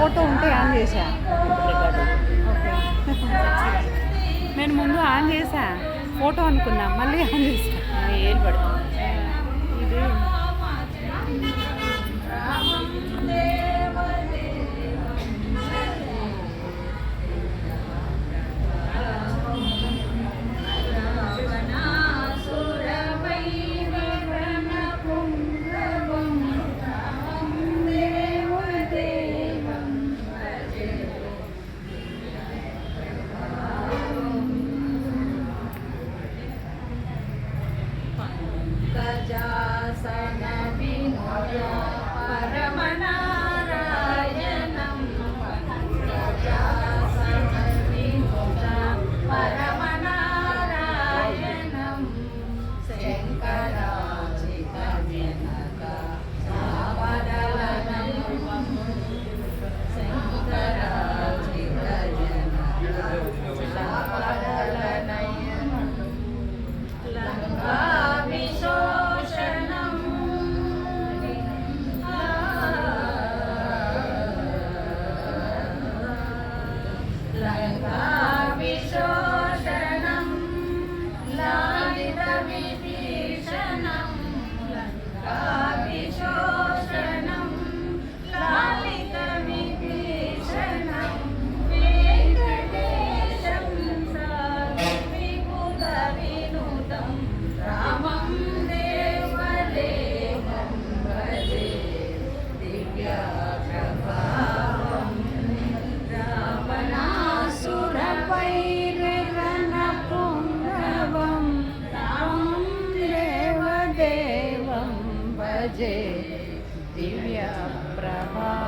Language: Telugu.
ఫోటో ఉంటే ఆన్ చేసా? నేను ముందు ఆన్ చేసా. ఫోటో అనుకున్నా మళ్ళీ ఆన్ చేశా ఏం పడుతుంది? ఇది. Sajasana भजे दिव्यप्रभा